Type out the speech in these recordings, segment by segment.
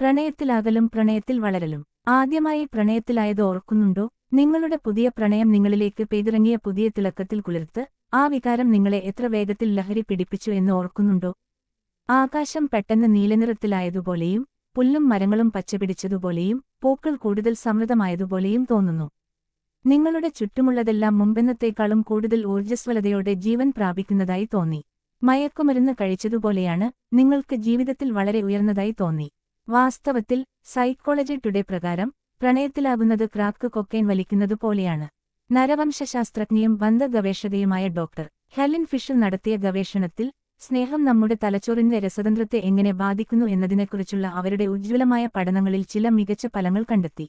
പ്രണയത്തിലാകലും പ്രണയത്തിൽ വളരലും. ആദ്യമായി പ്രണയത്തിലായത് ഓർക്കുന്നുണ്ടോ? നിങ്ങളുടെ പുതിയ പ്രണയം നിങ്ങളിലേക്ക് പെയ്തിറങ്ങിയ പുതിയ തിളക്കത്തിൽ കുളിർത്ത് ആ വികാരം നിങ്ങളെ എത്ര വേഗത്തിൽ ലഹരി പിടിപ്പിച്ചു എന്ന് ഓർക്കുന്നുണ്ടോ? ആകാശം പെട്ടെന്ന് നീലനിറത്തിലായതുപോലെയും പുല്ലും മരങ്ങളും പച്ചപിടിച്ചതുപോലെയും പൂക്കൾ കൂടുതൽ സമൃദ്ധമായതുപോലെയും തോന്നുന്നു. നിങ്ങളുടെ ചുറ്റുമുള്ളതെല്ലാം മുമ്പെന്നത്തേക്കാളും കൂടുതൽ ഊർജസ്വലതയോടെ ജീവൻ പ്രാപിക്കുന്നതായി തോന്നി. മയക്കുമരുന്ന് കഴിച്ചതുപോലെയാണ് നിങ്ങൾക്ക് ജീവിതത്തിൽ വളരെ ഉയർന്നതായി തോന്നി. വാസ്തവത്തിൽ സൈക്കോളജി ടുഡേ പ്രകാരം പ്രണയത്തിലാകുന്നത് ക്രാക്ക് കൊക്കൈൻ വലിക്കുന്നതുപോലെയാണ് നരവംശശാസ്ത്രജ്ഞയും ബന്ധഗവേഷകയുമായ ഡോക്ടർ ഹെലിൻ ഫിഷൽ നടത്തിയ ഗവേഷണത്തിൽ സ്നേഹം നമ്മുടെ തലച്ചോറിന്റെ രസതന്ത്രത്തെ എങ്ങനെ ബാധിക്കുന്നു എന്നതിനെക്കുറിച്ചുള്ള അവരുടെ ഉജ്ജ്വലമായ പഠനങ്ങളിൽ ചില മികച്ച ഫലങ്ങൾ കണ്ടെത്തി.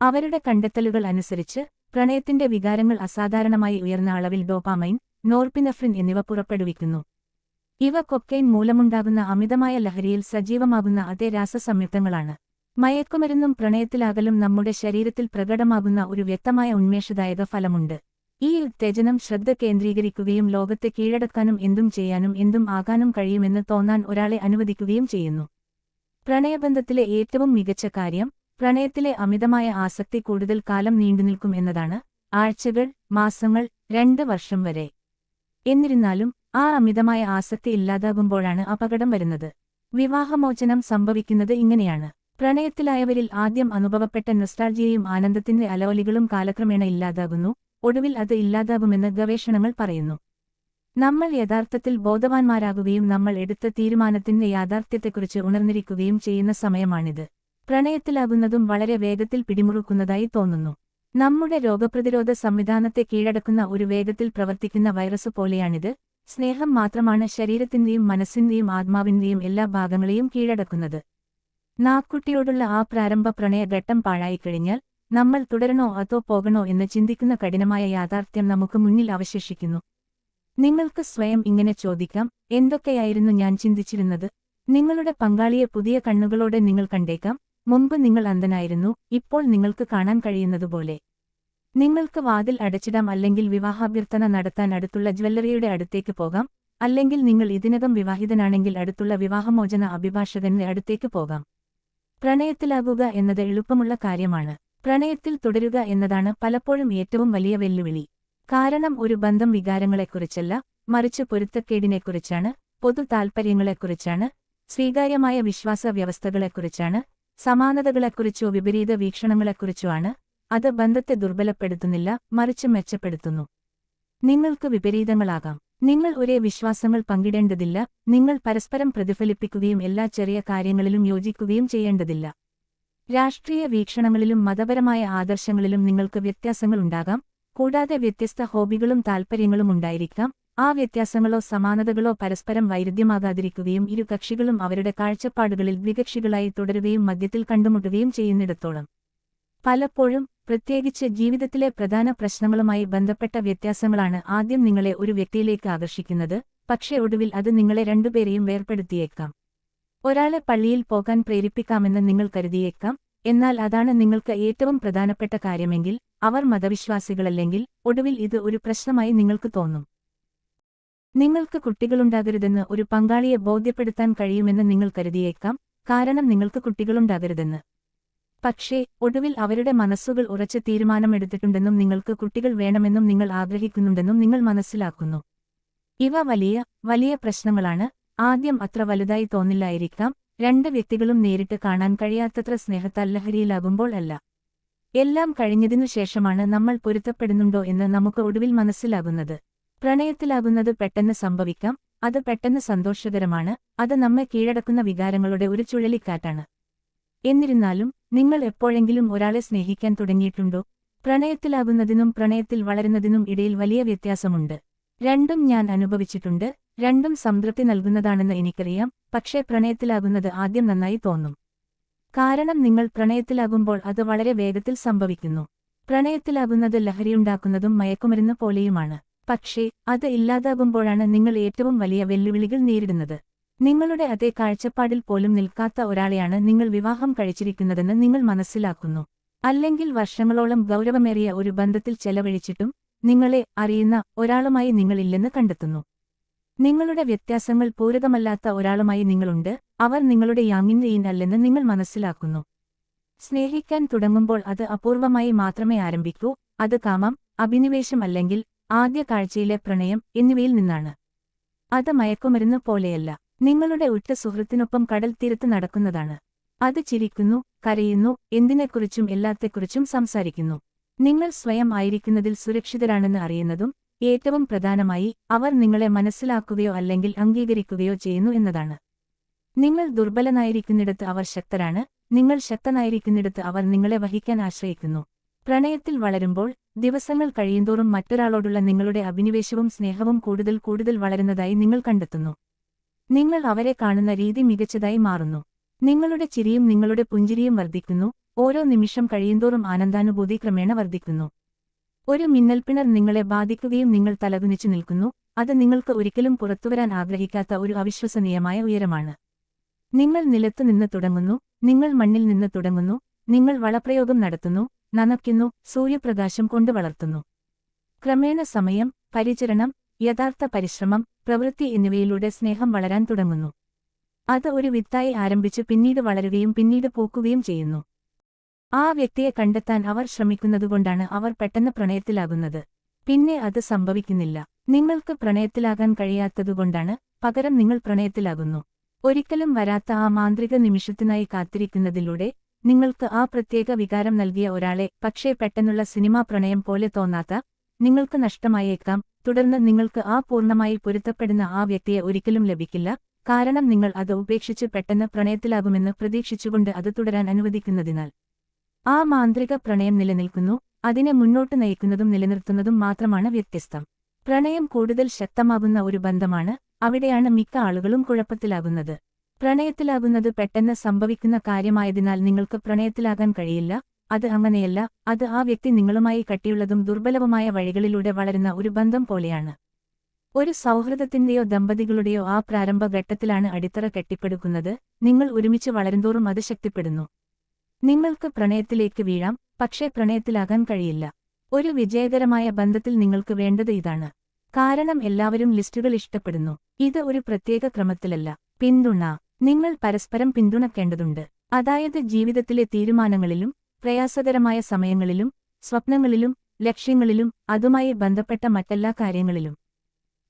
അവരുടെ കണ്ടെത്തലുകൾ അനുസരിച്ച് പ്രണയത്തിന്റെ വികാരങ്ങൾ അസാധാരണമായി ഉയർന്ന അളവിൽ ഡോപാമൈൻ നോർപിനഫ്രിൻ എന്നിവ പുറപ്പെടുവിക്കുന്നു. ഇവ കൊക്കൈൻ മൂലമുണ്ടാകുന്ന അമിതമായ ലഹരിയിൽ സജീവമാകുന്ന അതേ രാസസംയുക്തങ്ങളാണ്. മയക്കുമരുന്നും പ്രണയത്തിലാകലും നമ്മുടെ ശരീരത്തിൽ പ്രകടമാകുന്ന ഒരു വ്യക്തമായ ഉന്മേഷദായക ഫലമുണ്ട്. ഈ ഉത്തേജനം ശ്രദ്ധ കേന്ദ്രീകരിക്കുകയും ലോകത്തെ കീഴടക്കാനും എന്തും ചെയ്യാനും എന്തും ആകാനും കഴിയുമെന്ന് തോന്നാൻ ഒരാളെ അനുവദിക്കുകയും ചെയ്യുന്നു. പ്രണയബന്ധത്തിലെ ഏറ്റവും മികച്ച കാര്യം പ്രണയത്തിലെ അമിതമായ ആസക്തി കൂടുതൽ കാലം നീണ്ടുനിൽക്കും എന്നതാണ് ആഴ്ചകൾ മാസങ്ങൾ രണ്ട് വർഷം വരെ. എന്നിരുന്നാലും ആ അമിതമായ ആസക്തി ഇല്ലാതാകുമ്പോഴാണ് അപകടം വരുന്നത്. വിവാഹമോചനം സംഭവിക്കുന്നത് ഇങ്ങനെയാണ്. പ്രണയത്തിലായവരിൽ ആദ്യം അനുഭവപ്പെട്ട നൊസ്റ്റാൾജിയയും ആനന്ദത്തിന്റെ അലവലികളും കാലക്രമേണ ഇല്ലാതാകുന്നു. ഒടുവിൽ അത് ഇല്ലാതാകുമെന്ന് ഗവേഷണങ്ങൾ പറയുന്നു. നമ്മൾ യഥാർത്ഥത്തിൽ ബോധവാന്മാരാകുകയും നമ്മൾ എടുത്ത തീരുമാനത്തിന്റെ യാഥാർത്ഥ്യത്തെക്കുറിച്ച് ഉണർന്നിരിക്കുകയും ചെയ്യുന്ന സമയമാണിത്. പ്രണയത്തിലാകുന്നതും വളരെ വേഗത്തിൽ പിടിമുറുക്കുന്നതായി തോന്നുന്നു. നമ്മുടെ രോഗപ്രതിരോധ സംവിധാനത്തെ കീഴടക്കുന്ന ഒരു വേഗത്തിൽ പ്രവർത്തിക്കുന്ന വൈറസ് പോലെയാണിത്. സ്നേഹം മാത്രമാണ് ശരീരത്തിന്റെയും മനസ്സിന്റെയും ആത്മാവിന്റെയും എല്ലാ ഭാഗങ്ങളെയും കീഴടക്കുന്നത്. നാക്കുട്ടിയോടുള്ള ആ പ്രാരംഭ പ്രണയഘട്ടം പാഴായിക്കഴിഞ്ഞാൽ നമ്മൾ തുടരണോ അതോ പോകണോ എന്ന് ചിന്തിക്കുന്ന കഠിനമായ യാഥാർത്ഥ്യം നമുക്ക് മുന്നിൽ അവശേഷിക്കുന്നു. നിങ്ങൾക്ക് സ്വയം ഇങ്ങനെ ചോദിക്കാം എന്തൊക്കെയായിരുന്നു ഞാൻ ചിന്തിച്ചിരുന്നത്? നിങ്ങളുടെ പങ്കാളിയെ പുതിയ കണ്ണുകളോടെ നിങ്ങൾ കണ്ടേക്കാം. മുമ്പ് നിങ്ങൾ അന്ധനായിരുന്നു ഇപ്പോൾ നിങ്ങൾക്ക് കാണാൻ കഴിയുന്നതുപോലെ. നിങ്ങൾക്ക് വാതിൽ അടച്ചിടാം അല്ലെങ്കിൽ വിവാഹാഭ്യർത്ഥന നടത്താൻ അടുത്തുള്ള ജ്വല്ലറിയുടെ അടുത്തേക്ക് പോകാം അല്ലെങ്കിൽ നിങ്ങൾ ഇതിനകം വിവാഹിതനാണെങ്കിൽ അടുത്തുള്ള വിവാഹമോചന അഭിഭാഷകന്റെ അടുത്തേക്ക് പോകാം. പ്രണയത്തിലാകുക എന്നത് എളുപ്പമുള്ള കാര്യമാണ്. പ്രണയത്തിൽ തുടരുക എന്നതാണ് പലപ്പോഴും ഏറ്റവും വലിയ വെല്ലുവിളി. കാരണം ഒരു ബന്ധം വികാരങ്ങളെക്കുറിച്ചല്ല മറിച്ച് പൊരുത്തക്കേടിനെക്കുറിച്ചാണ് പൊതു താൽപ്പര്യങ്ങളെക്കുറിച്ചാണ് സ്വീകാര്യമായ വിശ്വാസ വ്യവസ്ഥകളെക്കുറിച്ചാണ് സമാനതകളെക്കുറിച്ചോ വിപരീത വീക്ഷണങ്ങളെക്കുറിച്ചോ ആണ് അത് ബന്ധത്തെ ദുർബലപ്പെടുത്തുന്നില്ല മറിച്ച് മെച്ചപ്പെടുത്തുന്നു. നിങ്ങൾക്ക് വിപരീതങ്ങളാകാം. നിങ്ങൾ ഒരേ വിശ്വാസങ്ങൾ പങ്കിടേണ്ടതില്ല നിങ്ങൾ പരസ്പരം പ്രതിഫലിപ്പിക്കുകയും എല്ലാ ചെറിയ കാര്യങ്ങളിലും യോജിക്കുകയും ചെയ്യേണ്ടതില്ല. രാഷ്ട്രീയ വീക്ഷണങ്ങളിലും മതപരമായ ആദർശങ്ങളിലും നിങ്ങൾക്ക് വ്യത്യാസങ്ങൾ വ്യത്യാസങ്ങളുണ്ടാകാം കൂടാതെ വ്യത്യസ്ത ഹോബികളും താൽപ്പര്യങ്ങളും ഉണ്ടായിരിക്കാം ആ വ്യത്യാസങ്ങളോ സമാനതകളോ പരസ്പരം വൈരുദ്ധ്യമാകാതിരിക്കുകയും ഇരു കക്ഷികളും അവരുടെ കാഴ്ചപ്പാടുകളിൽ ദ്വികക്ഷികളായി തുടരുകയും മധ്യത്തിൽ കണ്ടുമുട്ടുകയും ചെയ്യുന്നിടത്തോളം. പലപ്പോഴും പ്രത്യേകിച്ച് ജീവിതത്തിലെ പ്രധാന പ്രശ്നങ്ങളുമായി ബന്ധപ്പെട്ട വ്യത്യാസങ്ങളാണ് ആദ്യം നിങ്ങളെ ഒരു വ്യക്തിയിലേക്ക് ആകർഷിക്കുന്നത് പക്ഷേ ഒടുവിൽ അത് നിങ്ങളെ രണ്ടുപേരെയും വേർപ്പെടുത്തിയേക്കാം. ഒരാളെ പള്ളിയിൽ പോകാൻ പ്രേരിപ്പിക്കാമെന്ന് നിങ്ങൾ കരുതിയേക്കാം എന്നാൽ അതാണ് നിങ്ങൾക്ക് ഏറ്റവും പ്രധാനപ്പെട്ട കാര്യമെങ്കിൽ അവർ മതവിശ്വാസികളല്ലെങ്കിൽ ഒടുവിൽ ഇത് ഒരു പ്രശ്നമായി നിങ്ങൾക്ക് തോന്നും. നിങ്ങൾക്ക് കുട്ടികളുണ്ടാകരുതെന്ന് ഒരു പങ്കാളിയെ ബോധ്യപ്പെടുത്താൻ കഴിയുമെന്ന് നിങ്ങൾ കരുതിയേക്കാം കാരണം നിങ്ങൾക്ക് കുട്ടികളുണ്ടാകരുതെന്ന്. പക്ഷേ ഒടുവിൽ അവരുടെ മനസ്സുകൾ ഉറച്ച തീരുമാനമെടുത്തിട്ടുണ്ടെന്നും നിങ്ങൾക്ക് കുട്ടികൾ വേണമെന്നും നിങ്ങൾ ആഗ്രഹിക്കുന്നുണ്ടെന്നും നിങ്ങൾ മനസ്സിലാക്കുന്നു. ഇവ വലിയ വലിയ പ്രശ്നങ്ങളാണ്. ആദ്യം അത്ര വലുതായി തോന്നില്ലായിരിക്കാം. രണ്ട് വ്യക്തികളും നേരിട്ട് കാണാൻ കഴിയാത്തത്ര സ്നേഹത്താൽ ലഹരിയിലാകുമ്പോൾ അല്ല. എല്ലാം കഴിഞ്ഞതിനു ശേഷമാണ് നമ്മൾ പൊരുത്തപ്പെടുന്നുണ്ടോ എന്ന് നമുക്ക് ഒടുവിൽ മനസ്സിലാകുന്നത്. പ്രണയത്തിലാകുന്നത് പെട്ടെന്ന് സംഭവിക്കാം. അത് പെട്ടെന്ന് സന്തോഷകരമാണ്. അത് നമ്മെ കീഴടക്കുന്ന വികാരങ്ങളുടെ ഒരു ചുഴലിക്കാറ്റാണ്. എന്നിരുന്നാലും നിങ്ങൾ എപ്പോഴെങ്കിലും ഒരാളെ സ്നേഹിക്കാൻ തുടങ്ങിയിട്ടുണ്ടോ? പ്രണയത്തിലാകുന്നതിനും പ്രണയത്തിൽ വളരുന്നതിനും ഇടയിൽ വലിയ വ്യത്യാസമുണ്ട്. രണ്ടും ഞാൻ അനുഭവിച്ചിട്ടുണ്ട് രണ്ടും സംതൃപ്തി നൽകുന്നതാണെന്ന് എനിക്കറിയാം പക്ഷേ പ്രണയത്തിലാകുന്നത് ആദ്യം നന്നായി തോന്നും. കാരണം നിങ്ങൾ പ്രണയത്തിലാകുമ്പോൾ അത് വളരെ വേഗത്തിൽ സംഭവിക്കുന്നു. പ്രണയത്തിലാകുന്നത് ലഹരിയുണ്ടാക്കുന്നതും മയക്കുമരുന്ന് പോലെയുമാണ്. പക്ഷേ അത് ഇല്ലാതാകുമ്പോഴാണ് നിങ്ങൾ ഏറ്റവും വലിയ വെല്ലുവിളികൾ നേരിടുന്നത്. നിങ്ങളുടെ അതേ കാഴ്ചപ്പാടിൽ പോലും നിൽക്കാത്ത ഒരാളെയാണ് നിങ്ങൾ വിവാഹം കഴിച്ചിരിക്കുന്നതെന്ന് നിങ്ങൾ മനസ്സിലാക്കുന്നു. അല്ലെങ്കിൽ വർഷങ്ങളോളം ഗൗരവമേറിയ ഒരു ബന്ധത്തിൽ ചെലവഴിച്ചിട്ടും നിങ്ങളെ അറിയുന്ന ഒരാളുമായി നിങ്ങളില്ലെന്ന് കണ്ടെത്തുന്നു. നിങ്ങളുടെ വ്യത്യാസങ്ങൾ പൂരകമല്ലാത്ത ഒരാളുമായി നിങ്ങളുണ്ട് അവർ നിങ്ങളുടെ യാങ്ങിൻ അല്ലെന്ന് നിങ്ങൾ മനസ്സിലാക്കുന്നു. സ്നേഹിക്കാൻ തുടങ്ങുമ്പോൾ അത് അപൂർവമായി മാത്രമേ ആരംഭിക്കൂ അത് കാമം അഭിനിവേശം അല്ലെങ്കിൽ ആദ്യ കാഴ്ചയിലെ പ്രണയം എന്നിവയിൽ നിന്നാണ്. അത് മയക്കുമരുന്ന് പോലെയല്ല. നിങ്ങളുടെ ഉറ്റ സുഹൃത്തിനൊപ്പം കടൽ തീരത്ത് നടക്കുന്നതാണ്. അത് ചിരിക്കുന്നു കരയുന്നു എന്തിനെക്കുറിച്ചും എല്ലാത്തെക്കുറിച്ചും സംസാരിക്കുന്നു. നിങ്ങൾ സ്വയം ആയിരിക്കുന്നതിൽ സുരക്ഷിതരാണെന്ന് അറിയുന്നതും ഏറ്റവും പ്രധാനമായി അവർ നിങ്ങളെ മനസ്സിലാക്കുകയോ അല്ലെങ്കിൽ അംഗീകരിക്കുകയോ ചെയ്യുന്നു എന്നതാണ്. നിങ്ങൾ ദുർബലനായിരിക്കുന്നിടത്ത് അവർ ശക്തരാണ് നിങ്ങൾ ശക്തനായിരിക്കുന്നിടത്ത് അവർ നിങ്ങളെ വഹിക്കാൻ ആശ്രയിക്കുന്നു. പ്രണയത്തിൽ വളരുമ്പോൾ ദിവസങ്ങൾ കഴിയുന്തോറും മറ്റൊരാളോടുള്ള നിങ്ങളുടെ അഭിനിവേശവും സ്നേഹവും കൂടുതൽ കൂടുതൽ വളരുന്നതായി നിങ്ങൾ കണ്ടെത്തുന്നു. നിങ്ങൾ അവരെ കാണുന്ന രീതി മികച്ചതായി മാറുന്നു. നിങ്ങളുടെ ചിരിയും നിങ്ങളുടെ പുഞ്ചിരിയും വർദ്ധിക്കുന്നു. ഓരോ നിമിഷം കഴിയുന്തോറും ആനന്ദാനുഭൂതി ക്രമേണ വർദ്ധിക്കുന്നു. ഒരു മിന്നൽപ്പിണർ നിങ്ങളെ ബാധിക്കുകയും നിങ്ങൾ തലകുനിച്ചു നിൽക്കുന്നു. അത് നിങ്ങൾക്ക് ഒരിക്കലും പുറത്തുവരാൻ ആഗ്രഹിക്കാത്ത ഒരു അവിശ്വസനീയമായ ഉയരമാണ്. നിങ്ങൾ നിലത്തു നിന്ന് തുടങ്ങുന്നു. നിങ്ങൾ മണ്ണിൽ നിന്ന് തുടങ്ങുന്നു. നിങ്ങൾ വളപ്രയോഗം നടത്തുന്നു. നനയ്ക്കുന്നു. സൂര്യപ്രകാശം കൊണ്ട് വളർത്തുന്നു. ക്രമേണ സമയം പരിചരണം യഥാർത്ഥ പരിശ്രമം പ്രവൃത്തി എന്നിവയിലൂടെ സ്നേഹം വളരാൻ തുടങ്ങുന്നു. അത് ഒരു വിത്തായി ആരംഭിച്ച് പിന്നീട് വളരുകയും പിന്നീട് പൂക്കുകയും ചെയ്യുന്നു. ആ വ്യക്തിയെ കണ്ടെത്താൻ അവർ ശ്രമിക്കുന്നതുകൊണ്ടാണ് അവർ പെട്ടെന്ന് പ്രണയത്തിലാകുന്നത്. പിന്നെ അത് സംഭവിക്കുന്നില്ല. നിങ്ങൾക്ക് പ്രണയത്തിലാകാൻ കഴിയാത്തതുകൊണ്ടാണ് പകരം നിങ്ങൾ പ്രണയത്തിലാകുന്നു. ഒരിക്കലും വരാത്ത ആ മാന്ത്രിക നിമിഷത്തിനായി കാത്തിരിക്കുന്നതിലൂടെ നിങ്ങൾക്ക് ആ പ്രത്യേക വികാരം നൽകിയ ഒരാളെ പക്ഷേ പെട്ടെന്നുള്ള സിനിമാ പ്രണയം പോലെ തോന്നാത്ത നിങ്ങൾക്ക് നഷ്ടമായേക്കാം. തുടർന്ന് നിങ്ങൾക്ക് ആ പൂർണമായി പൊരുത്തപ്പെടുന്ന ആ വ്യക്തിയെ ഒരിക്കലും ലഭിക്കില്ല. കാരണം നിങ്ങൾ അത് ഉപേക്ഷിച്ച് പെട്ടെന്ന് പ്രണയത്തിലാകുമെന്ന് പ്രതീക്ഷിച്ചുകൊണ്ട് അത് തുടരാൻ അനുവദിക്കുന്നതിനാൽ. ആ മാന്ത്രിക പ്രണയം നിലനിൽക്കുന്നു. അതിനെ മുന്നോട്ട് നയിക്കുന്നതും നിലനിർത്തുന്നതും മാത്രമാണ് വ്യത്യസ്തം. പ്രണയം കൂടുതൽ ശക്തമാകുന്ന ഒരു ബന്ധമാണ്. അവിടെയാണ് മിക്ക ആളുകളും കുഴപ്പത്തിലാകുന്നത്. പ്രണയത്തിലാകുന്നത് പെട്ടെന്ന് സംഭവിക്കുന്ന കാര്യമായതിനാൽ നിങ്ങൾക്ക് പ്രണയത്തിലാകാൻ കഴിയില്ല. അത് അങ്ങനെയല്ല അത് ആ വ്യക്തി നിങ്ങളുമായി കട്ടിയുള്ളതും ദുർബലവുമായ വഴികളിലൂടെ വളരുന്ന ഒരു ബന്ധം പോലെയാണ്. ഒരു സൗഹൃദത്തിന്റെയോ ദമ്പതികളുടെയോ ആ പ്രാരംഭ ഘട്ടത്തിലാണ് അടിത്തറ കെട്ടിപ്പടുക്കുന്നത് നിങ്ങൾ ഒരുമിച്ച് വളരുന്തോറും അത് ശക്തിപ്പെടുന്നു. നിങ്ങൾക്ക് പ്രണയത്തിലേക്ക് വീഴാം പക്ഷേ പ്രണയത്തിലാകാൻ കഴിയില്ല. ഒരു വിജയകരമായ ബന്ധത്തിൽ നിങ്ങൾക്ക് വേണ്ടത് ഇതാണ്. കാരണം എല്ലാവരും ലിസ്റ്റുകൾ ഇഷ്ടപ്പെടുന്നു ഇത് ഒരു പ്രത്യേക ക്രമത്തിലല്ല. പിന്തുണ നിങ്ങൾ പരസ്പരം പിന്തുണക്കേണ്ടതുണ്ട്. അതായത് ജീവിതത്തിലെ തീരുമാനങ്ങളിലും പ്രയാസകരമായ സമയങ്ങളിലും സ്വപ്നങ്ങളിലും ലക്ഷ്യങ്ങളിലും അതുമായി ബന്ധപ്പെട്ട മറ്റെല്ലാ കാര്യങ്ങളിലും.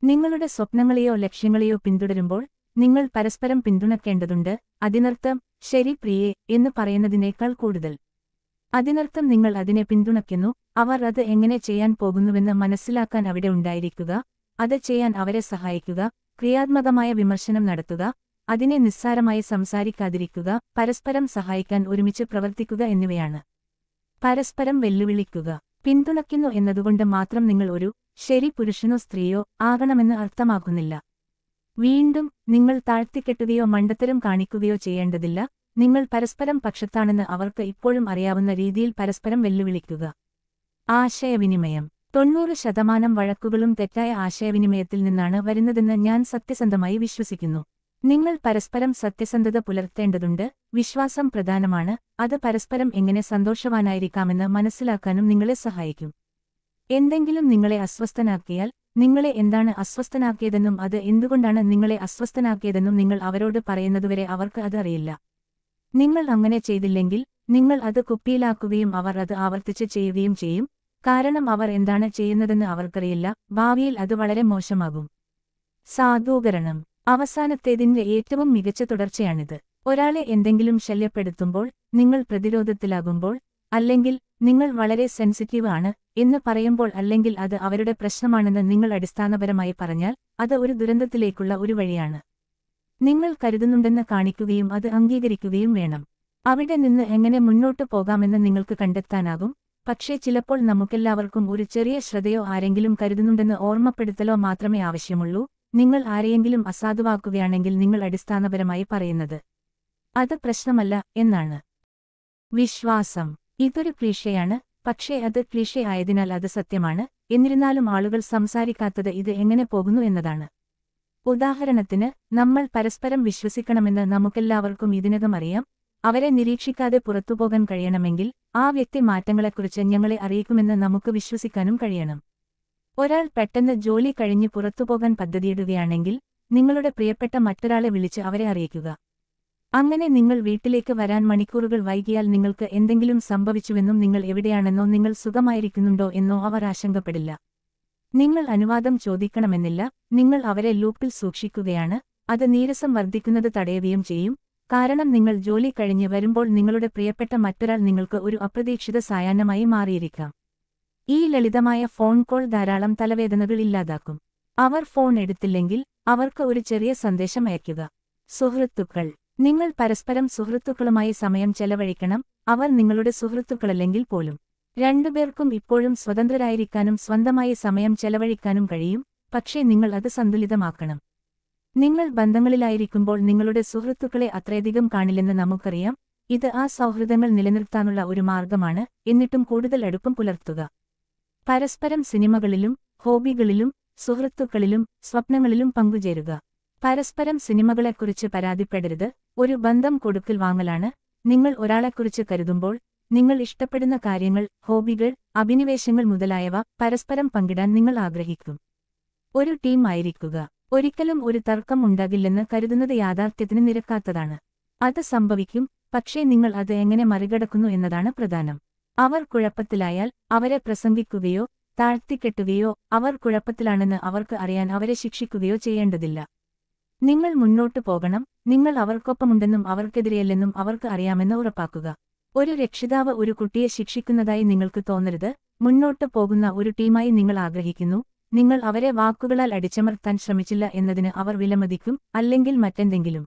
നിങ്ങളുടെ സ്വപ്നങ്ങളെയോ ലക്ഷ്യങ്ങളെയോ പിന്തുടരുമ്പോൾ നിങ്ങൾ പരസ്പരം പിന്തുണക്കേണ്ടതുണ്ട്. അതിനർത്ഥം ശരി പ്രിയേ എന്ന് പറയുന്നതിനേക്കാൾ കൂടുതൽ. അതിനർത്ഥം നിങ്ങൾ അതിനെ പിന്തുണയ്ക്കുന്നു. അവർ അത് എങ്ങനെ ചെയ്യാൻ പോകുന്നുവെന്ന് മനസ്സിലാക്കാൻ അവിടെ ഉണ്ടായിരിക്കുക. അത് ചെയ്യാൻ അവരെ സഹായിക്കുക. ക്രിയാത്മകമായ വിമർശനം നടത്തുക. അതിനെ നിസ്സാരമായി സംസാരിക്കാതിരിക്കുക പരസ്പരം സഹായിക്കാൻ ഒരുമിച്ച് പ്രവർത്തിക്കുക എന്നിവയാണ്. പരസ്പരം വെല്ലുവിളിക്കുക പിന്തുണയ്ക്കുന്നു എന്നതുകൊണ്ട് മാത്രം നിങ്ങൾ ഒരു ശരി പുരുഷനോ സ്ത്രീയോ ആകണമെന്ന് അർത്ഥമാക്കുന്നില്ല. വീണ്ടും നിങ്ങൾ താഴ്ത്തിക്കെട്ടുകയോ മണ്ടത്തരം കാണിക്കുകയോ ചെയ്യേണ്ടതില്ല നിങ്ങൾ പരസ്പരം പക്ഷത്താണെന്ന് അവർക്ക് ഇപ്പോഴും അറിയാവുന്ന രീതിയിൽ പരസ്പരം വെല്ലുവിളിക്കുക. ആശയവിനിമയം. തൊണ്ണൂറ് ശതമാനം വഴക്കുകളും തെറ്റായ ആശയവിനിമയത്തിൽ നിന്നാണ് വരുന്നതെന്ന് ഞാൻ സത്യസന്ധമായി വിശ്വസിക്കുന്നു. നിങ്ങൾ പരസ്പരം സത്യസന്ധത പുലർത്തേണ്ടതുണ്ട് വിശ്വാസം പ്രധാനമാണ് അത് പരസ്പരം എങ്ങനെ സന്തോഷവാനായിരിക്കാമെന്ന് മനസ്സിലാക്കാനും നിങ്ങളെ സഹായിക്കും. എന്തെങ്കിലും നിങ്ങളെ അസ്വസ്ഥനാക്കിയാൽ നിങ്ങളെ എന്താണ് അസ്വസ്ഥനാക്കിയതെന്നും അത് എന്തുകൊണ്ടാണ് നിങ്ങളെ അസ്വസ്ഥനാക്കിയതെന്നും നിങ്ങൾ അവരോട് പറയുന്നതുവരെ അവർക്ക് അത് അറിയില്ല. നിങ്ങൾ അങ്ങനെ ചെയ്തില്ലെങ്കിൽ നിങ്ങൾ അത് കുപ്പിയിലാക്കുകയും അവർ അത് ആവർത്തിച്ച് ചെയ്യുകയും ചെയ്യും കാരണം അവർ എന്താണ് ചെയ്യുന്നതെന്ന് അവർക്കറിയില്ല ഭാവിയിൽ അത് വളരെ മോശമാകും. സാധൂകരണം. അവസാനത്തേതിന്റെ ഏറ്റവും മികച്ച തുടർച്ചയാണിത്. ഒരാളെ എന്തെങ്കിലും ശല്യപ്പെടുത്തുമ്പോൾ നിങ്ങൾ പ്രതിരോധത്തിലാകുമ്പോൾ അല്ലെങ്കിൽ നിങ്ങൾ വളരെ സെൻസിറ്റീവ് ആണ് എന്ന് പറയുമ്പോൾ അല്ലെങ്കിൽ അത് അവരുടെ പ്രശ്നമാണെന്ന് നിങ്ങൾ അടിസ്ഥാനപരമായി പറഞ്ഞാൽ അത് ഒരു ദുരന്തത്തിലേക്കുള്ള ഒരു വഴിയാണ്. നിങ്ങൾ കരുതുന്നുണ്ടെന്ന് കാണിക്കുകയും അത് അംഗീകരിക്കുകയും വേണം. അവിടെ നിന്ന് എങ്ങനെ മുന്നോട്ടു പോകാമെന്ന് നിങ്ങൾക്ക് കണ്ടെത്താനാകും. പക്ഷേ ചിലപ്പോൾ നമുക്കെല്ലാവർക്കും ഒരു ചെറിയ ശ്രദ്ധയോ ആരെങ്കിലും കരുതുന്നുണ്ടെന്ന് ഓർമ്മപ്പെടുത്തലോ മാത്രമേ ആവശ്യമുള്ളൂ. നിങ്ങൾ ആരെയെങ്കിലും അസാധുവാക്കുകയാണെങ്കിൽ നിങ്ങൾ അടിസ്ഥാനപരമായി പറയുന്നത് അത് പ്രശ്നമല്ല എന്നാണ്. വിശ്വാസം. ഇതൊരു ക്ലീഷയാണ്. പക്ഷേ അത് ക്ലീഷ ആയതിനാൽ അത് സത്യമാണ്. എന്നിരുന്നാലും ആളുകൾ സംസാരിക്കാത്തത് ഇത് എങ്ങനെ പോകുന്നു എന്നതാണ്. ഉദാഹരണത്തിന് നമ്മൾ പരസ്പരം വിശ്വസിക്കണമെന്ന് നമുക്കെല്ലാവർക്കും ഇതിനകം അറിയാം. അവരെ നിരീക്ഷിക്കാതെ പുറത്തുപോകാൻ കഴിയണമെങ്കിൽ ആ വ്യക്തി മാറ്റങ്ങളെക്കുറിച്ച് ഞങ്ങളെ അറിയിക്കുമെന്ന് നമുക്ക് വിശ്വസിക്കാനും കഴിയണം. ഒരാൾ പെട്ടെന്ന് ജോലി കഴിഞ്ഞ് പുറത്തുപോകാൻ പദ്ധതിയിടുകയാണെങ്കിൽ നിങ്ങളുടെ പ്രിയപ്പെട്ട മറ്റൊരാളെ വിളിച്ച് അവരെ അറിയിക്കുക. അങ്ങനെ നിങ്ങൾ വീട്ടിലേക്ക് വരാൻ മണിക്കൂറുകൾ വൈകിയാൽ നിങ്ങൾക്ക് എന്തെങ്കിലും സംഭവിച്ചുവെന്നും നിങ്ങൾ എവിടെയാണെന്നോ നിങ്ങൾ സുഖമായിരിക്കുന്നുണ്ടോ എന്നോ അവർ ആശങ്കപ്പെടില്ല. നിങ്ങൾ അനുവാദം ചോദിക്കണമെന്നില്ല നിങ്ങൾ അവരെ ലൂപ്പിൽ സൂക്ഷിക്കുകയാണ് അത് നീരസം വർദ്ധിക്കുന്നത് തടയുകയും ചെയ്യും കാരണം നിങ്ങൾ ജോലി കഴിഞ്ഞ് വരുമ്പോൾ നിങ്ങളുടെ പ്രിയപ്പെട്ട മറ്റൊരാൾ നിങ്ങൾക്ക് ഒരു അപ്രതീക്ഷിത സായാഹ്നമായി മാറിയിരിക്കാം. ഈ ലളിതമായ ഫോൺ കോൾ ധാരാളം തലവേദനകൾ ഇല്ലാതാക്കും അവർ ഫോൺ എടുത്തില്ലെങ്കിൽ അവർക്ക് ഒരു ചെറിയ സന്ദേശം അയയ്ക്കുക. സുഹൃത്തുക്കൾ നിങ്ങൾ പരസ്പരം സുഹൃത്തുക്കളുമായി സമയം ചെലവഴിക്കണം അവർ നിങ്ങളുടെ സുഹൃത്തുക്കളല്ലെങ്കിൽ പോലും. രണ്ടുപേർക്കും ഇപ്പോഴും സ്വതന്ത്രരായിരിക്കാനും സ്വന്തമായി സമയം ചെലവഴിക്കാനും കഴിയും പക്ഷേ നിങ്ങൾ അത് സന്തുലിതമാക്കണം. നിങ്ങൾ ബന്ധങ്ങളിലായിരിക്കുമ്പോൾ നിങ്ങളുടെ സുഹൃത്തുക്കളെ അത്രയധികം കാണില്ലെന്ന് നമുക്കറിയാം ഇത് ആ സൗഹൃദങ്ങൾ നിലനിർത്താനുള്ള ഒരു മാർഗമാണ് എന്നിട്ടും കൂടുതൽ അടുപ്പം പുലർത്തുക. പരസ്പരം സിനിമകളിലും ഹോബികളിലും സുഹൃത്തുക്കളിലും സ്വപ്നങ്ങളിലും പങ്കുചേരുക. പരസ്പരം സിനിമകളെക്കുറിച്ച് പരാതിപ്പെടരുത്. ഒരു ബന്ധം കൊടുക്കൽ വാങ്ങലാണ്. നിങ്ങൾ ഒരാളെക്കുറിച്ച് കരുതുമ്പോൾ നിങ്ങൾ ഇഷ്ടപ്പെടുന്ന കാര്യങ്ങൾ ഹോബികൾ അഭിനിവേശങ്ങൾ മുതലായവ പരസ്പരം പങ്കിടാൻ നിങ്ങൾ ആഗ്രഹിക്കും. ഒരു ടീം ആയിരിക്കുക. ഒരിക്കലും ഒരു തർക്കം ഉണ്ടാകില്ലെന്ന് കരുതുന്നത് യാഥാർത്ഥ്യത്തിന് നിരക്കാത്തതാണ്. അത് സംഭവിക്കും പക്ഷേ നിങ്ങൾ അത് എങ്ങനെ മറികടക്കുന്നു എന്നതാണ് പ്രധാനം. അവർ കുഴപ്പത്തിലായാൽ അവരെ പ്രസംഗിക്കുകയോ താഴ്ത്തിക്കെട്ടുകയോ അവർ കുഴപ്പത്തിലാണെന്ന് അവർക്ക് അറിയാൻ അവരെ ശിക്ഷിക്കുകയോ ചെയ്യേണ്ടതില്ല. നിങ്ങൾ മുന്നോട്ടു പോകണം നിങ്ങൾ അവർക്കൊപ്പമുണ്ടെന്നും അവർക്കെതിരെയല്ലെന്നും അവർക്ക് അറിയാമെന്ന് ഉറപ്പാക്കുക. ഒരു രക്ഷിതാവ് ഒരു കുട്ടിയെ ശിക്ഷിക്കുന്നതായി നിങ്ങൾക്ക് തോന്നരുത് മുന്നോട്ടു പോകുന്ന ഒരു ടീമായി നിങ്ങൾ ആഗ്രഹിക്കുന്നു നിങ്ങൾ അവരെ വാക്കുകളാൽ അടിച്ചമർത്താൻ ശ്രമിച്ചില്ല എന്നതിന് അവർ വിലമതിക്കും അല്ലെങ്കിൽ മറ്റെന്തെങ്കിലും.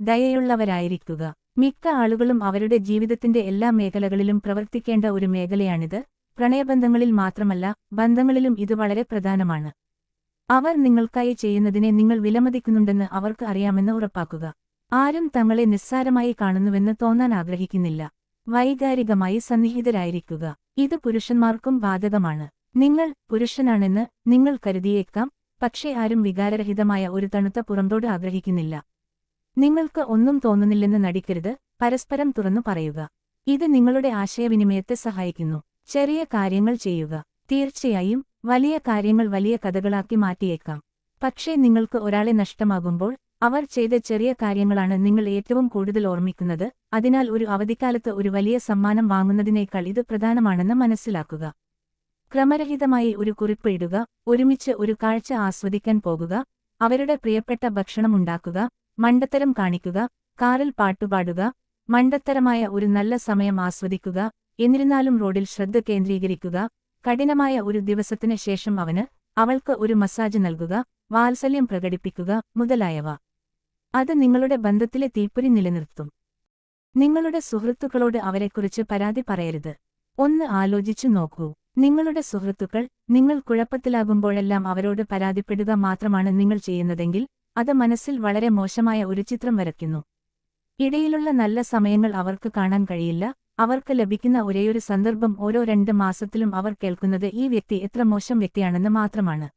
ദയയുള്ളവരായിരിക്കുക. മിക്ക ആളുകളും അവരുടെ ജീവിതത്തിന്റെ എല്ലാ മേഖലകളിലും പ്രവർത്തിക്കേണ്ട ഒരു മേഖലയാണിത്. പ്രണയബന്ധങ്ങളിൽ മാത്രമല്ല ബന്ധങ്ങളിലും ഇത് വളരെ പ്രധാനമാണ്. അവർ നിങ്ങൾക്കായി ചെയ്യുന്നതിനെ നിങ്ങൾ വിലമതിക്കുന്നുണ്ടെന്ന് അവർക്ക് അറിയാമെന്ന് ഉറപ്പാക്കുക. ആരും തങ്ങളെ നിസ്സാരമായി കാണുന്നുവെന്ന് തോന്നാൻ ആഗ്രഹിക്കുന്നില്ല. വൈകാരികമായി സന്നിഹിതരായിരിക്കുക. ഇത് പുരുഷന്മാർക്കും ബാധകമാണ്. നിങ്ങൾ പുരുഷനാണെന്ന് നിങ്ങൾ കരുതിയേക്കാം പക്ഷേ ആരും വികാരരഹിതമായ ഒരു തണുത്ത പുറന്തോട് ആഗ്രഹിക്കുന്നില്ല. നിങ്ങൾക്ക് ഒന്നും തോന്നുന്നില്ലെന്ന് നടിക്കരുത് പരസ്പരം തുറന്നു പറയുക. ഇത് നിങ്ങളുടെ ആശയവിനിമയത്തെ സഹായിക്കുന്നു. ചെറിയ കാര്യങ്ങൾ ചെയ്യുക. തീർച്ചയായും വലിയ കാര്യങ്ങൾ വലിയ കഥകളാക്കി മാറ്റിയേക്കാം. പക്ഷേ നിങ്ങൾക്ക് ഒരാളെ നഷ്ടമാകുമ്പോൾ അവർ ചെയ്ത ചെറിയ കാര്യങ്ങളാണ് നിങ്ങൾ ഏറ്റവും കൂടുതൽ ഓർമ്മിക്കുന്നത് അതിനാൽ ഒരു അവധിക്കാലത്ത് ഒരു വലിയ സമ്മാനം വാങ്ങുന്നതിനേക്കാൾ ഇത് പ്രധാനമാണെന്ന് മനസ്സിലാക്കുക. ക്രമരഹിതമായി ഒരു കുറിപ്പ് ഇടുക ഒരുമിച്ച് ഒരു കാഴ്ച ആസ്വദിക്കാൻ പോകുക അവരുടെ പ്രിയപ്പെട്ട ഭക്ഷണം ഉണ്ടാക്കുക മണ്ടത്തരം കാണിക്കുക കാറിൽ പാട്ടുപാടുക മണ്ടത്തരമായ ഒരു നല്ല സമയം ആസ്വദിക്കുക എന്നിരുന്നാലും റോഡിൽ ശ്രദ്ധ കേന്ദ്രീകരിക്കുക കഠിനമായ ഒരു ദിവസത്തിന് ശേഷം അവന് അവൾക്ക് ഒരു മസാജ് നൽകുക വാത്സല്യം പ്രകടിപ്പിക്കുക മുതലായവ. അത് നിങ്ങളുടെ ബന്ധത്തിലെ തീപ്പൊരി നിലനിർത്തും. നിങ്ങളുടെ സുഹൃത്തുക്കളോട് അവരെക്കുറിച്ച് പരാതി പറയരുത്. ഒന്ന് ആലോചിച്ചു നോക്കൂ. നിങ്ങളുടെ സുഹൃത്തുക്കൾ നിങ്ങൾ കുഴപ്പത്തിലാകുമ്പോഴെല്ലാം അവരോട് പരാതിപ്പെടുക മാത്രമാണ് നിങ്ങൾ ചെയ്യുന്നതെങ്കിൽ അത് മനസ്സിൽ വളരെ മോശമായ ഒരു ചിത്രം വരയ്ക്കുന്നു. ഇടയിലുള്ള നല്ല സമയങ്ങൾ അവർക്ക് കാണാൻ കഴിയില്ല അവർക്ക് ലഭിക്കുന്ന ഒരേയൊരു സന്ദർഭം ഓരോ രണ്ട് മാസത്തിലും അവർ കേൾക്കുന്നത് ഈ വ്യക്തി എത്ര മോശം വ്യക്തിയാണെന്ന് മാത്രമാണ്.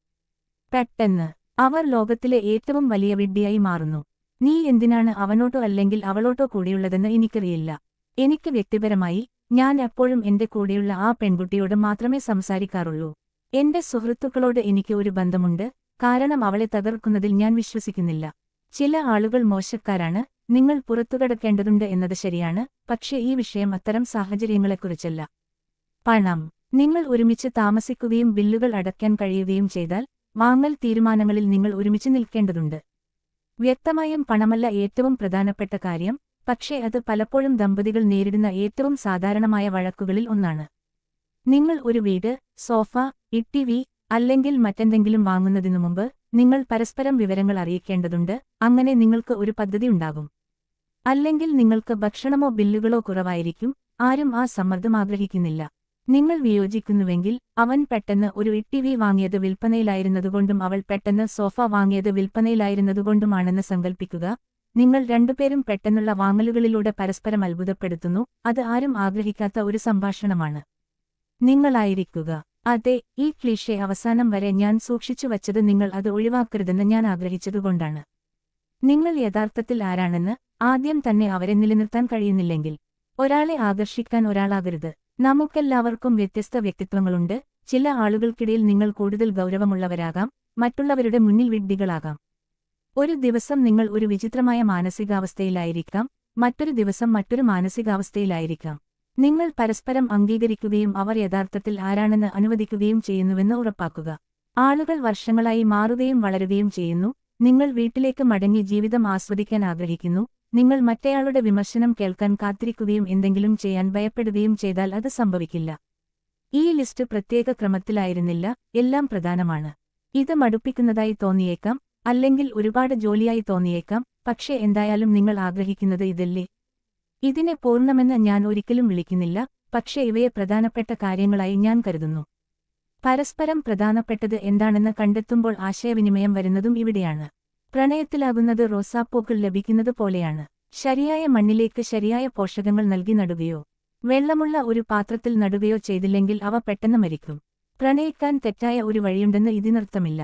പെട്ടെന്ന് അവർ ലോകത്തിലെ ഏറ്റവും വലിയ വിഡ്ഢിയായി മാറുന്നു. നീ എന്തിനാണ് അവനോട്ടോ അല്ലെങ്കിൽ അവളോട്ടോ കൂടിയുള്ളതെന്ന് എനിക്കറിയില്ല. എനിക്ക് വ്യക്തിപരമായി ഞാൻ എപ്പോഴും എന്റെ കൂടെയുള്ള ആ പെൺകുട്ടിയോട് മാത്രമേ സംസാരിക്കാറുള്ളൂ. എന്റെ സുഹൃത്തുക്കളോട് എനിക്ക് ഒരു ബന്ധമുണ്ട് കാരണം അവളെ തകർക്കുന്നതിൽ ഞാൻ വിശ്വസിക്കുന്നില്ല. ചില ആളുകൾ മോശക്കാരാണ് നിങ്ങൾ പുറത്തുകടക്കേണ്ടതുണ്ട് എന്നത് ശരിയാണ് പക്ഷേ ഈ വിഷയം അത്തരം സാഹചര്യങ്ങളെക്കുറിച്ചല്ല. പണം. നിങ്ങൾ ഒരുമിച്ച് താമസിക്കുകയും ബില്ലുകൾ അടയ്ക്കാൻ കഴിയുകയും ചെയ്താൽ വാങ്ങൽ തീരുമാനങ്ങളിൽ നിങ്ങൾ ഒരുമിച്ച് നിൽക്കേണ്ടതുണ്ട്. വ്യക്തമായും പണമല്ല ഏറ്റവും പ്രധാനപ്പെട്ട കാര്യം പക്ഷേ അത് പലപ്പോഴും ദമ്പതികൾ നേരിടുന്ന ഏറ്റവും സാധാരണമായ വഴക്കുകളിൽ ഒന്നാണ്. നിങ്ങൾ ഒരു വീട് സോഫ ഇട്ടിവി അല്ലെങ്കിൽ മറ്റെന്തെങ്കിലും വാങ്ങുന്നതിനു മുമ്പ് നിങ്ങൾ പരസ്പരം വിവരങ്ങൾ അറിയിക്കേണ്ടതുണ്ട് അങ്ങനെ നിങ്ങൾക്ക് ഒരു പദ്ധതി ഉണ്ടാകും. അല്ലെങ്കിൽ നിങ്ങൾക്ക് ഭക്ഷണമോ ബില്ലുകളോ കുറവായിരിക്കും ആരും ആ സമ്മർദ്ദം ആഗ്രഹിക്കുന്നില്ല. നിങ്ങൾ വിയോജിക്കുന്നുവെങ്കിൽ അവൻ പെട്ടെന്ന് ഒരു ഇട്ടിവി വാങ്ങിയത് വിൽപ്പനയിലായിരുന്നതുകൊണ്ടും അവൾ പെട്ടെന്ന് സോഫ വാങ്ങിയത് വിൽപ്പനയിലായിരുന്നതുകൊണ്ടുമാണെന്ന് സങ്കൽപ്പിക്കുക. നിങ്ങൾ രണ്ടുപേരും പെട്ടെന്നുള്ള വാങ്ങലുകളിലൂടെ പരസ്പരം അത്ഭുതപ്പെടുത്തുന്നു അത് ആരും ആഗ്രഹിക്കാത്ത ഒരു സംഭാഷണമാണ്. നിങ്ങളായിരിക്കുക. അതെ ഈ ക്ലീഷെ അവസാനം വരെ ഞാൻ സൂക്ഷിച്ചു വച്ചത് നിങ്ങൾ അത് ഒഴിവാക്കരുതെന്ന് ഞാൻ ആഗ്രഹിച്ചതുകൊണ്ടാണ്. നിങ്ങൾ യഥാർത്ഥത്തിൽ ആരാണെന്ന് ആദ്യം തന്നെ അവരെ നിലനിർത്താൻ കഴിയുന്നില്ലെങ്കിൽ ഒരാളെ ആകർഷിക്കാൻ ഒരാളാകരുത്. നമുക്കെല്ലാവർക്കും വ്യത്യസ്ത വ്യക്തിത്വങ്ങളുണ്ട് ചില ആളുകൾക്കിടയിൽ നിങ്ങൾ കൂടുതൽ ഗൗരവമുള്ളവരാകാം മറ്റുള്ളവരുടെ മുന്നിൽ വിഡ്ഢികളാകാം. ഒരു ദിവസം നിങ്ങൾ ഒരു വിചിത്രമായ മാനസികാവസ്ഥയിലായിരിക്കാം മറ്റൊരു ദിവസം മറ്റൊരു മാനസികാവസ്ഥയിലായിരിക്കാം. നിങ്ങൾ പരസ്പരം അംഗീകരിക്കുകയും അവർ യഥാർത്ഥത്തിൽ ആരാണെന്ന് അനുവദിക്കുകയും ചെയ്യുന്നുവെന്ന് ഉറപ്പാക്കുക. ആളുകൾ വർഷങ്ങളായി മാറുകയും വളരുകയും ചെയ്യുന്നു. നിങ്ങൾ വീട്ടിലേക്ക് മടങ്ങി ജീവിതം ആസ്വദിക്കാൻ ആഗ്രഹിക്കുന്നു. നിങ്ങൾ മറ്റേയാളുടെ വിമർശനം കേൾക്കാൻ കാത്തിരിക്കുകയും എന്തെങ്കിലും ചെയ്യാൻ ഭയപ്പെടുകയും ചെയ്താൽ അത് സംഭവിക്കില്ല. ഈ ലിസ്റ്റ് പ്രത്യേക ക്രമത്തിലായിരുന്നില്ല. എല്ലാം പ്രധാനമാണ്. ഇത് മടുപ്പിക്കുന്നതായി തോന്നിയേക്കാം. അല്ലെങ്കിൽ ഒരുപാട് ജോലിയായി തോന്നിയേക്കാം. പക്ഷേ എന്തായാലും നിങ്ങൾ ആഗ്രഹിക്കുന്നത് ഇതല്ലേ? ഇതിനെ പൂർണമെന്ന് ഞാൻ ഒരിക്കലും വിളിക്കുന്നില്ല പക്ഷേ ഇവയെ പ്രധാനപ്പെട്ട കാര്യങ്ങളായി ഞാൻ കരുതുന്നു. പരസ്പരം പ്രധാനപ്പെട്ടത് എന്താണെന്ന് കണ്ടെത്തുമ്പോൾ ആശയവിനിമയം വരുന്നതും ഇവിടെയാണ്. പ്രണയത്തിലാകുന്നത് റോസാപ്പൂക്കൾ ലഭിക്കുന്നത് പോലെയാണ്. ശരിയായ മണ്ണിലേക്ക് ശരിയായ പോഷകങ്ങൾ നൽകി നടുകയോ വെള്ളമുള്ള ഒരു പാത്രത്തിൽ നടുകയോ ചെയ്തില്ലെങ്കിൽ അവ പെട്ടെന്ന് മരിക്കും. പ്രണയിക്കാൻ തെറ്റായ ഒരു വഴിയുണ്ടെന്ന് ഇതിനർത്ഥമില്ല.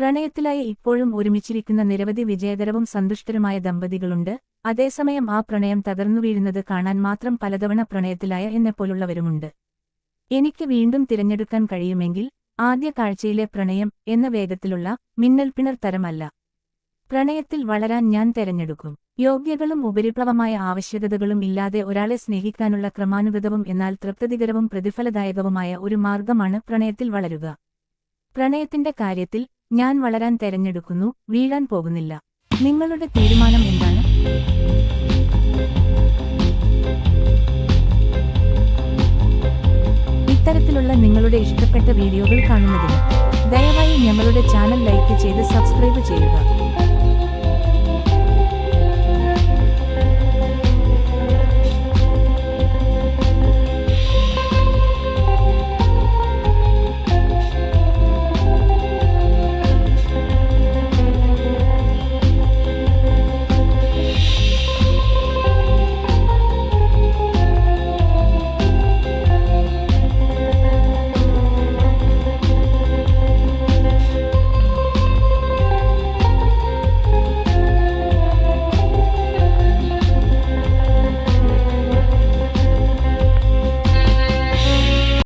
പ്രണയത്തിലായി ഇപ്പോഴും ഒരുമിച്ചിരിക്കുന്ന നിരവധി വിജയകരവും സന്തുഷ്ടരുമായ ദമ്പതികളുണ്ട്. അതേസമയം ആ പ്രണയം തകർന്നു വീഴുന്നത് കാണാൻ മാത്രം പലതവണ പ്രണയത്തിലായ എന്നെപ്പോലുള്ളവരുമുണ്ട് എനിക്ക് വീണ്ടും തിരഞ്ഞെടുക്കാൻ കഴിയുമെങ്കിൽ ആദ്യ കാഴ്ചയിലെ പ്രണയം എന്ന വേഗത്തിലുള്ള മിന്നൽപ്പിണർ തരമല്ല. പ്രണയത്തിൽ വളരാൻ ഞാൻ തെരഞ്ഞെടുക്കും. യോഗ്യകളും ഉപരിപ്ലവമായ ആവശ്യകതകളും ഇല്ലാതെ ഒരാളെ സ്നേഹിക്കാനുള്ള ക്രമാനുഗതവും എന്നാൽ തൃപ്തികരവും പ്രതിഫലദായകവുമായ ഒരു മാർഗമാണ് പ്രണയത്തിൽ വളരുക. പ്രണയത്തിന്റെ കാര്യത്തിൽ ഞാൻ വളരാൻ തെരഞ്ഞെടുക്കുന്നു വീഴാൻ പോകുന്നില്ല. നിങ്ങളുടെ തീരുമാനം എന്താണ്? ഇത്തരത്തിലുള്ള നിങ്ങളുടെ ഇഷ്ടപ്പെട്ട വീഡിയോകൾ കാണുന്നതിന് ദയവായി ഞങ്ങളുടെ ചാനൽ ലൈക്ക് ചെയ്ത് സബ്സ്ക്രൈബ് ചെയ്യുക.